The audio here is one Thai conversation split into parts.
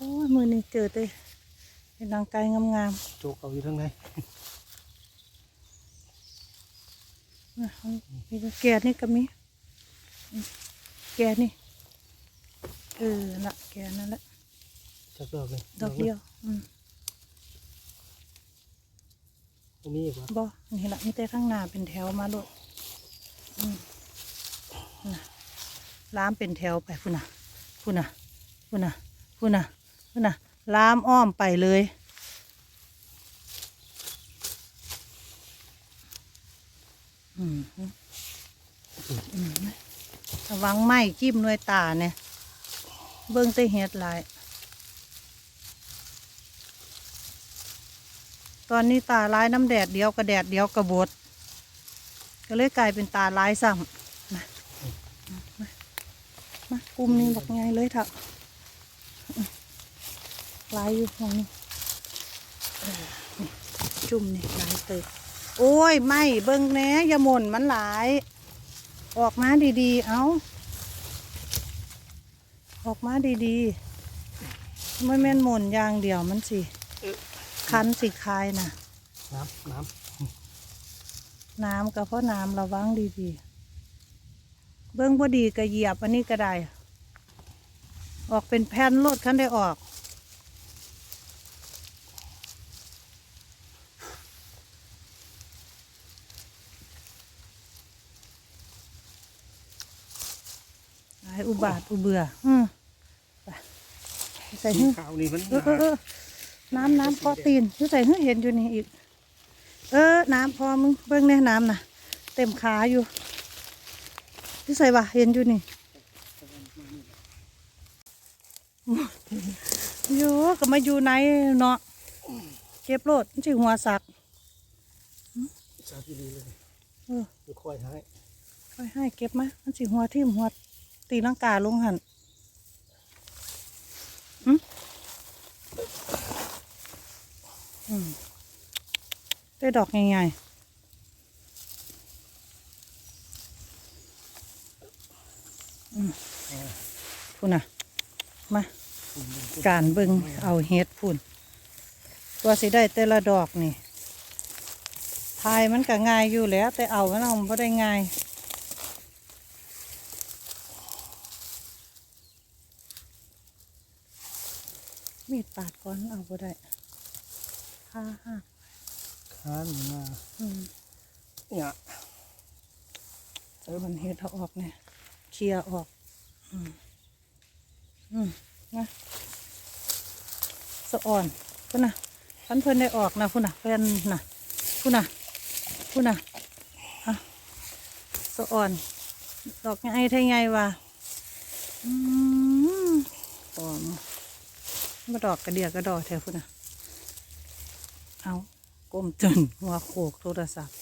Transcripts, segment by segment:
เต้เป็นนางไก่งามโจกเอาอยู่ทั้งไหนๆนะมีแต่แก่นี่ก็มีอืมแก่นี่เออละแก่นั่นแหละจักดอกเลยดอกเดียวอืมตรงนี้อีกวะบ่นี่ละมีแต่ข้างหน้าเป็นแถวมาโลดอืมน่ะล้ามเป็นแถวไปพุ่นน่ะพุ่นน่ะพุ่นน่ะพุ่นน่ะพุ่ น่ะล้ามอ้อมไปเลย อืมอืมระวังไหมจิ้มหน่วยตาเนี่ย เบิ่งแต่เห็ดหลาย ตอนนี้ตาลายน้ำแดดเดียวกับแดดเดียวกับบดก็เลยกลายเป็นตาลายซ้ำมามามากุมนี้บอกไงเลยเถอะ ลายอยู่ตรงนี้เออนี่จุ่มนี่ลายเติบโอ้ยไม่เบิ่งแหน่อย่าหม่นมันหลาย ออกมาดีๆ เอาออกมาดีๆไม่แม่นหม่นอย่างเดียวมันสิคันสิคายนะน้ำน้น้ำก็เพราะน้ำระวังดีๆ เบื้องบดีก็เหยียบอันนี้ก็ได้ ออกเป็นแผ่นรถคันได้ออก หลาย อุบาทอุเบื่อ อืมไปใส่ำหื้อขาวนี่มันเออเออเออน้ำน้ำเกาะตีนอยู่ใส่หื้อเห็นอยู่นี่อีก เออ น้ำพอมึงเบิ่งแน่น้ำน่ะเต็มขาอยู่ที่ใส่วะเห็นอยู่นี่โยก็มาอยู่ไหนเนาะเก็บโลดมันสิหัวสักสาธิดีเลยเออจะค่อยให้ค่อยให้เก็บมามันสิหัวทิ่มหัว ตีลังกาลงหันหึอืมได้ดอกง่ายๆอืมพูนน่ะ มา การเบิ่งเอาเฮ็ดพุ่นตัวสิได้แต่ละดอกนี่ทายมันก็ง่ายอยู่แหล้ว แต่เอามันเอาบ่ได้ง่าย ปาดก่อนเอาบ่ได้ค่าหักค้านมาอืมเนี่ยเจอมันเฮ็ดเอาออกเนี่ยเคลียร์ออก อืมอืมนะสะอ่อนพุ่นน่ะพันเพิ่นได้ออกนะพุ่นน่ะแฟนน่ะพุ่นน่ะพุ่นน่ะอะสะอ่อน ดอกไงไทยไงวะอืมหอม มาดอกกระเดียกระดอแถวพุ่นน่ะเอาก้มจนหัวโขกโทรศัพท์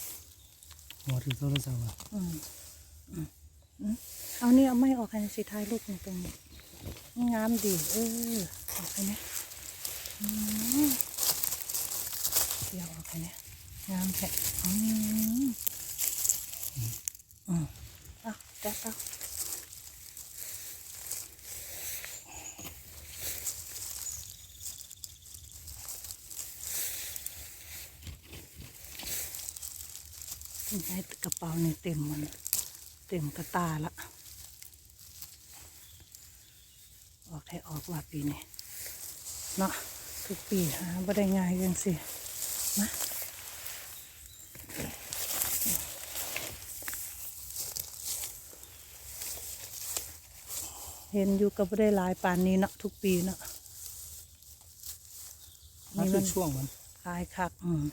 หัวถือโทรศัพท์อะอืมอืมอืมเอานี่เอาไม่ออกให้สิท้ายลูกตรงนี้งามดี เออออกไปเนี่ยอืมเดี๋ยวออกไปเนี่ยงามแท้อืมอืมเอาจัดเอา ให้กระเป๋านี่เต็มมัน เต็มกระตาละ ออกแท้ออกว่าปีนี้เนาะทุกปีหาบ่ได้ง่ายยังสิมาเห็นอยู่กับบ่ได้หลายปานนี้เนาะทุกปีเนาะมันนี่เป็มันนช่วงมันคลายคัก อืม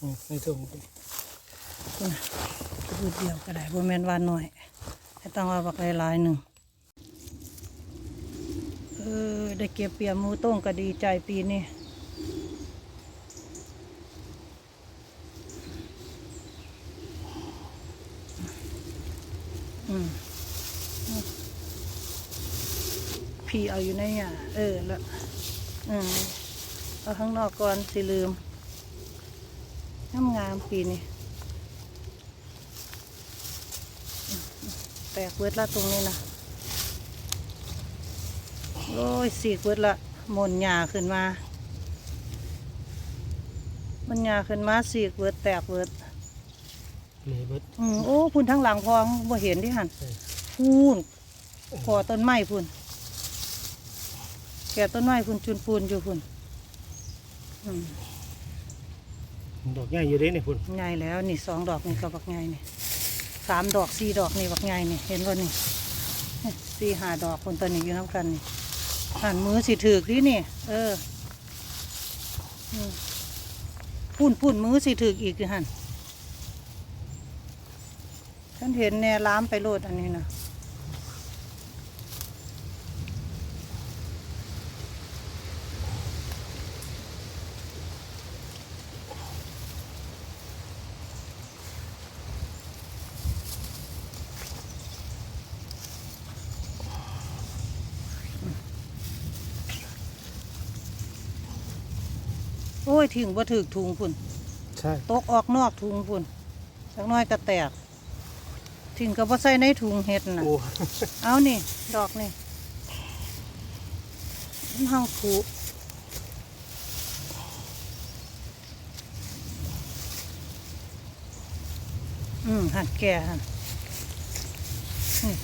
ในถุงคุณพูดเดียวก็ได้บ่แม่นว่าน้อยให้ต้องเอาบักหลายๆหนึ่งเออได้เก็บเปียมูต้งก็ดีใจปีนี้พี่เอาอยู่ในอะเออแล้วอืมเอาข้างนอกก่อนสิลืม งามงามๆปีนี้ตกเบิดละตรงนี้นะโอ้ยสีกเบิดละหมนหญ้าขึ้นมา มันหญ้าขึ้นมาสีกเบิดแตกเบิดเลยเบิดอืมโอ้พุ่นทั้งหลังพองบ่เห็นที่หันเออพูนขอต้นไม้พุ่นแก่ต้นไม้พุ่นจุนปูนอยู่พุ่นอืม ดอกใหญ่อยู่เด้นี่ยพุ่นใหญ่แล้วนี่สองดอกนี่ก็บักใหญ่นี่สามดอกสี่ดอกนี่บักใหญ่นี่เห็นว่านี่สี่ห้าดอกคนตัวนี้อยู่น้ำกันนี่หันมือสิถือดินี่ เออพุ่นพุ่นมือสิถืออีกหันฉันเห็นแน่ล้ามไปโลดอันนี้นะ ยถึงบ่ถึกถุงพุ่นใช่ตกออกนอกถุงพุ่นสักหน้อยก็แตกถึงก็บ่ใส่ในถุงเห็ดน่ะ โอ้เอานี่ ดอกนี่มันห้องผูอืมหันแก่หันนี่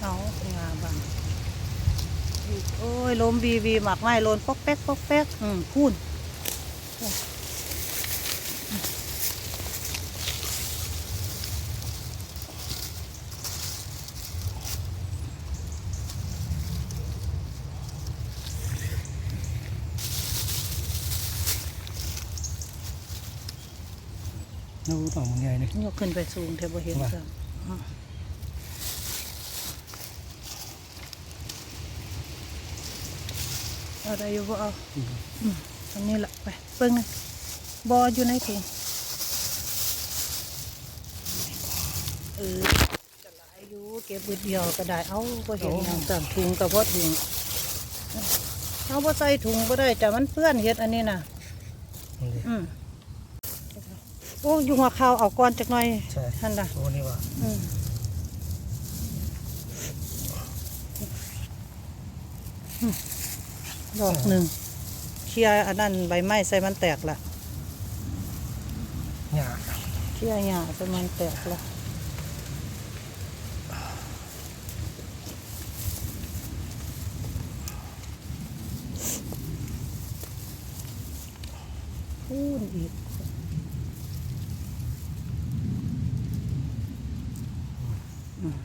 เอางาบัง โอ้ยลมบีบีหมักไม้โลนปอกแป๊กปอกแป๊กอืมพูนดูต่อมันใหญ่นี่ยกขึ้นไปสูงเทบเห็นว่าจ้ะอะ เอาได้อยู่บ่เอาอืมอืมอันนี้ละไปเปิ้งนะบออยู่ในถุงเออจะหลายอยู่เก็บเบิดเดียวก็ได้เอาก็เห็นอย่างต่างถุงกับพอถุงเอาพอใส่ถุงก็ได้แต่มันเปื้อนเฮ็ดอันนี้น่ะนี่ดิอืมโอ้อยู่หัวเขาเอาก้อนจักหน่อยใช่ท่านน่ะโอ้นี่ว่าอืมอืม ดอกหนึ่งเคลียร์อันนั้นใบไม้ใส่มันแตกละหญ้าเคลียร์หญ้าใส่มันแตกละพูนอีกอืม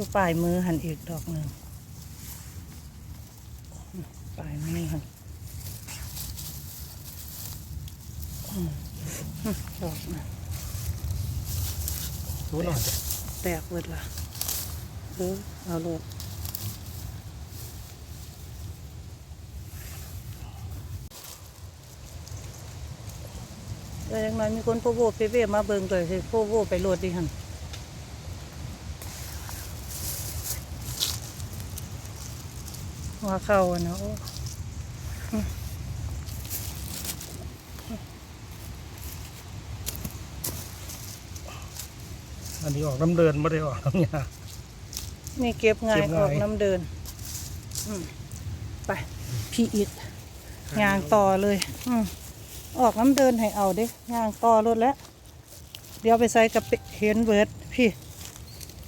ดูปลายมือหันอีกดอกหนึ่งอืมปลายมือหันดอกนะดูหน่อยแตกเบิดละเออเอาโลดแต่ยังไงมีคนโพโวเปเวมาเบิ่งเลยสิโพโวไปโหลดดิหัน หัวเข่าอะเนาะโอ้อันนี้ออกน้ำเดินไม่ได้ออกน้ำหญ้านี่เก็บง่ายเก็บอง่ายอกน้ำเดินอืมไปพี่อิดยางต่อเลยอืมออกน้ำเดินให้เอาเด้ยางต่อรถแล้ว เดี๋ยวไปใส่กับเปเห็นเบิร์ดพี่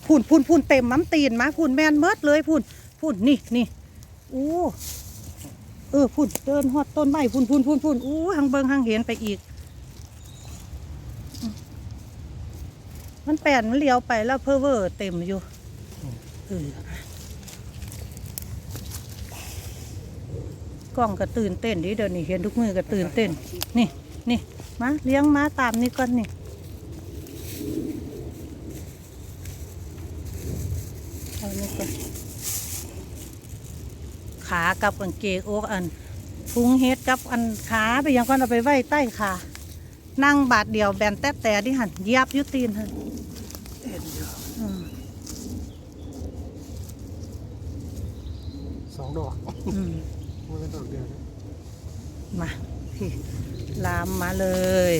พุ่นพุ่นพุ่นเต็มน้ำตีนมาพุ่นแมนเมิดเลยพุ่นพุ่นนี่นี่ อู้เออพุ่นเดินหอดต้นไม้พุ่นพุ่นพุ่นพุ่นอู้หังเบิงหังเห็นไปอีกมมันแปนมันเลี้ยวไปแล้วเพอเวอร์เต็มอยู่เออกล้องก็ตื่นเต้นดิเดี๋ยวนี้เห็นทุกมือก็ตื่นเต้น นี่นี่มาเลี้ยงม้าตามนี่ก่อนนี่ เอานี่ก่อน ขากับกางเกงโอกอันทุงเฮ็ดกับอันขาไปยังก่อนเอาไปไว้ใต้ขานั่งบาดเดียวแบนแตบแต่ดิหันเหยียับอยุตีนหันเห็นอยู่อืมสองดอกอืมมันเป็นดอกเดียวนะมาพี่ลามมาเลย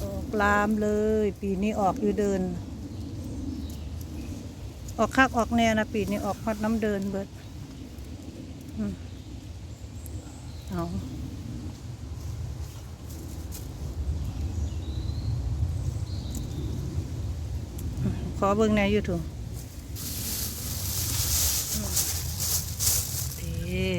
ออกลามเลย ปีนี้ออกอยู่เดิน ออกคักออกแน่นะปีนี้ออกฮอดน้ำเดินเบิดเอาอืมขอเบิ่งในยูทูบเด้